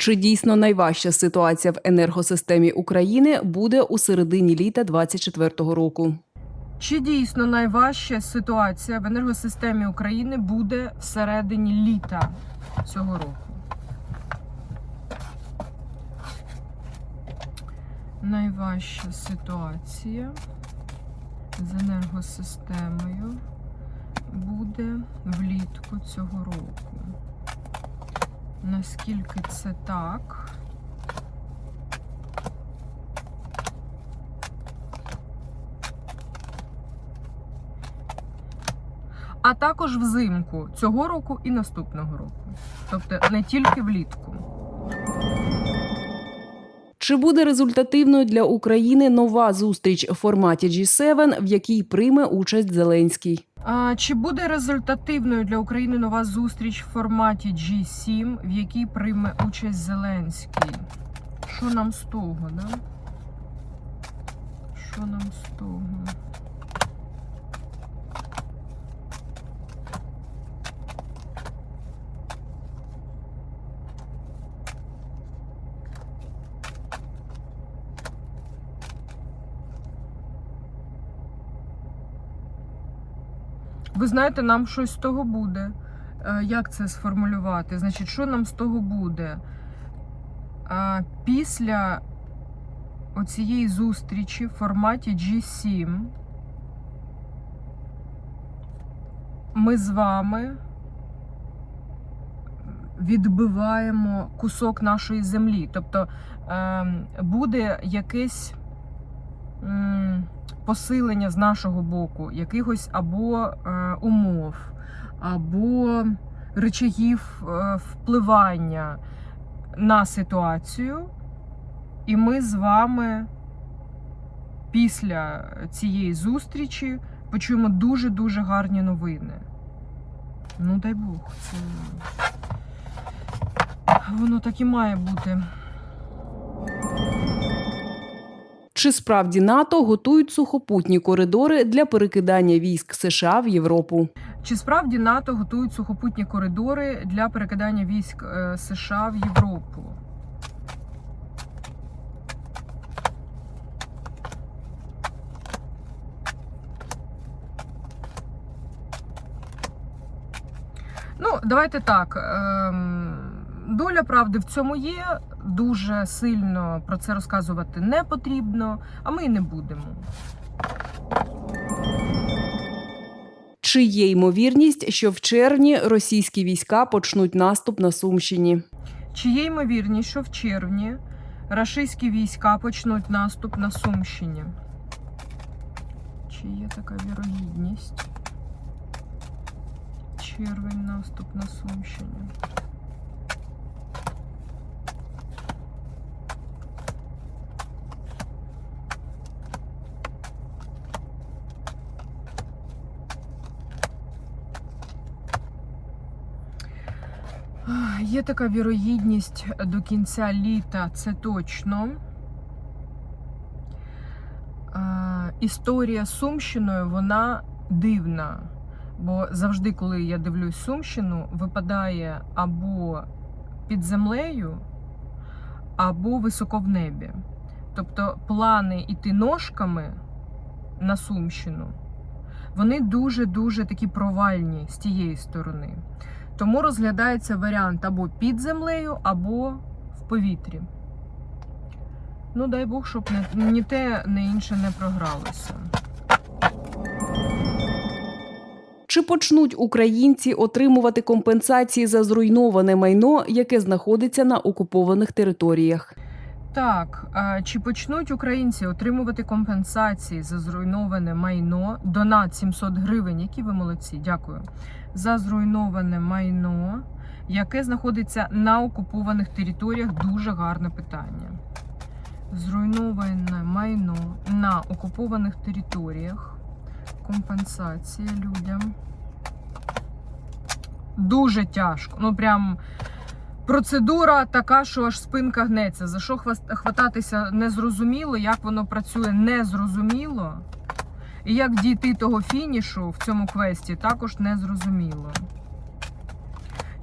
Чи дійсно найважча ситуація в енергосистемі України буде у середині літа 2024 року? Чи дійсно найважча ситуація в енергосистемі України буде всередині літа цього року? Найважча ситуація з енергосистемою буде влітку цього року. Наскільки це так? а також взимку цього року і наступного року. Тобто не тільки влітку. Чи буде результативною для України нова зустріч у форматі G7, в якій прийме участь Зеленський? А, чи буде результативною для України нова зустріч в форматі G7, в якій прийме участь Зеленський? Що нам з того, да? Що нам з того? Ви знаєте, нам щось з того буде. Е, Як це сформулювати? Значить, що нам з того буде? Е, Після оцієї зустрічі в форматі G7 ми з вами відбиваємо кусок нашої землі. Тобто ем, буде якесь посилення з нашого боку якихось або е, умов, або речагів е, впливання на ситуацію, і ми з вами після цієї зустрічі почуємо дуже-дуже гарні новини. Ну, дай Бог, це воно так і має бути. Чи справді НАТО готують сухопутні коридори для перекидання військ США в Європу? Чи справді НАТО готують сухопутні коридори для перекидання військ е, США в Європу? Ну, давайте так. ем, Доля правди в цьому є. Дуже сильно про це розказувати не потрібно, а ми і не будемо. Чи є ймовірність, що в червні російські війська почнуть наступ на Сумщині? Чи є ймовірність, що в червні рашистські війська почнуть наступ на Сумщині? Чи є така вірогідність? Червень наступ на Сумщині. Є така вірогідність до кінця літа, це точно. Історія з Сумщиною, вона дивна. Бо завжди, коли я дивлюсь Сумщину, випадає або під землею, або високо в небі. Тобто плани йти ножками на Сумщину, вони дуже-дуже такі провальні з тієї сторони. Тому розглядається варіант або під землею, або в повітрі. Ну, дай Бог, щоб не, ні те, ні інше не програлося. Чи почнуть українці отримувати компенсації за зруйноване майно, яке знаходиться на окупованих територіях? Так, чи почнуть українці отримувати компенсації за зруйноване майно? Донат 700 гривень. Які ви молодці? Дякую. За зруйноване майно, яке знаходиться на окупованих територіях. Дуже гарне питання. Зруйноване майно на окупованих територіях. Компенсація людям. Дуже тяжко. Ну, прям. Процедура така, що аж спинка гнеться. За що хвататися незрозуміло, як воно працює незрозуміло. І як дійти того фінішу в цьому квесті, також незрозуміло.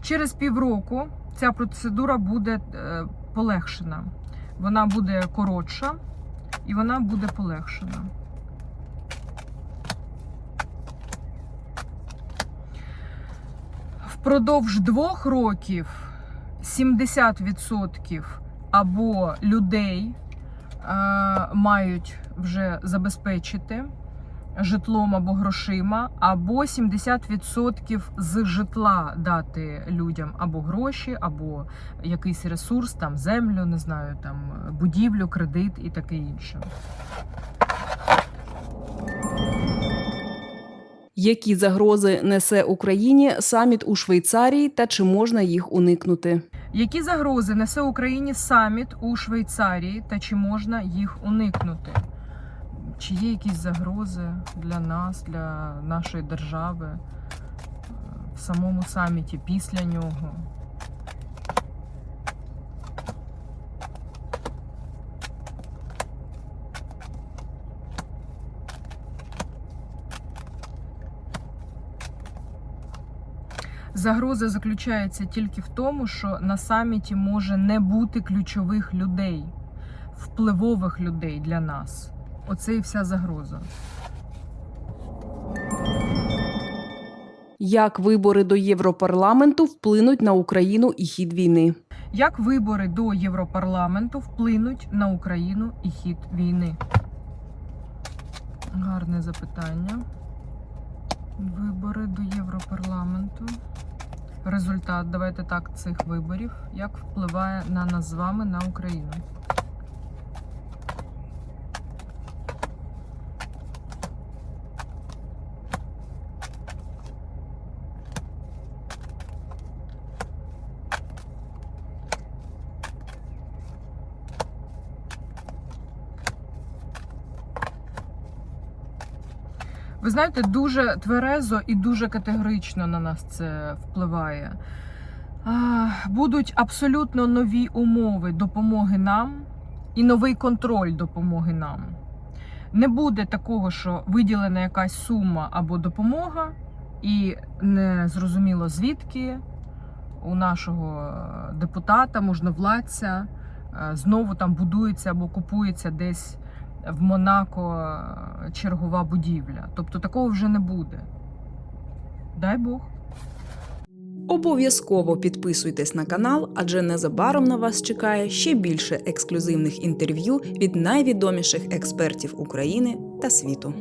Через півроку ця процедура буде е, полегшена. Вона буде коротша і вона буде полегшена. Впродовж двох років 70% або людей е, мають вже забезпечити житлом або грошима, або 70% з житла дати людям або гроші, або якийсь ресурс, там землю, не знаю, там будівлю, кредит і таке інше. Які загрози несе Україні саміт у Швейцарії та чи можна їх уникнути? Які загрози несе Україні саміт у Швейцарії та чи можна їх уникнути? Чи є якісь загрози для нас, для нашої держави е, в самому саміті після нього? Загроза заключається тільки в тому, що на саміті може не бути ключових людей, впливових людей для нас. Оце і вся загроза. Як вибори до Європарламенту вплинуть на Україну і хід війни? Як вибори до Європарламенту вплинуть на Україну і хід війни? Гарне запитання. Вибори до Європарламенту. Результат, давайте так, цих виборів. Як впливає на нас з вами на Україну? Ви знаєте, дуже тверезо і дуже категорично на нас це впливає. Будуть абсолютно нові умови допомоги нам і новий контроль допомоги нам. Не буде такого, що виділена якась сума або допомога, і не зрозуміло звідки у нашого е, депутата, можновладця, е, знову там будується або купується десь в Монако е, чергова будівля. Тобто такого вже не буде. Дай Бог. Обов'язково підписуйтесь на канал, адже незабаром на вас чекає ще більше ексклюзивних інтерв'ю від найвідоміших експертів України та світу.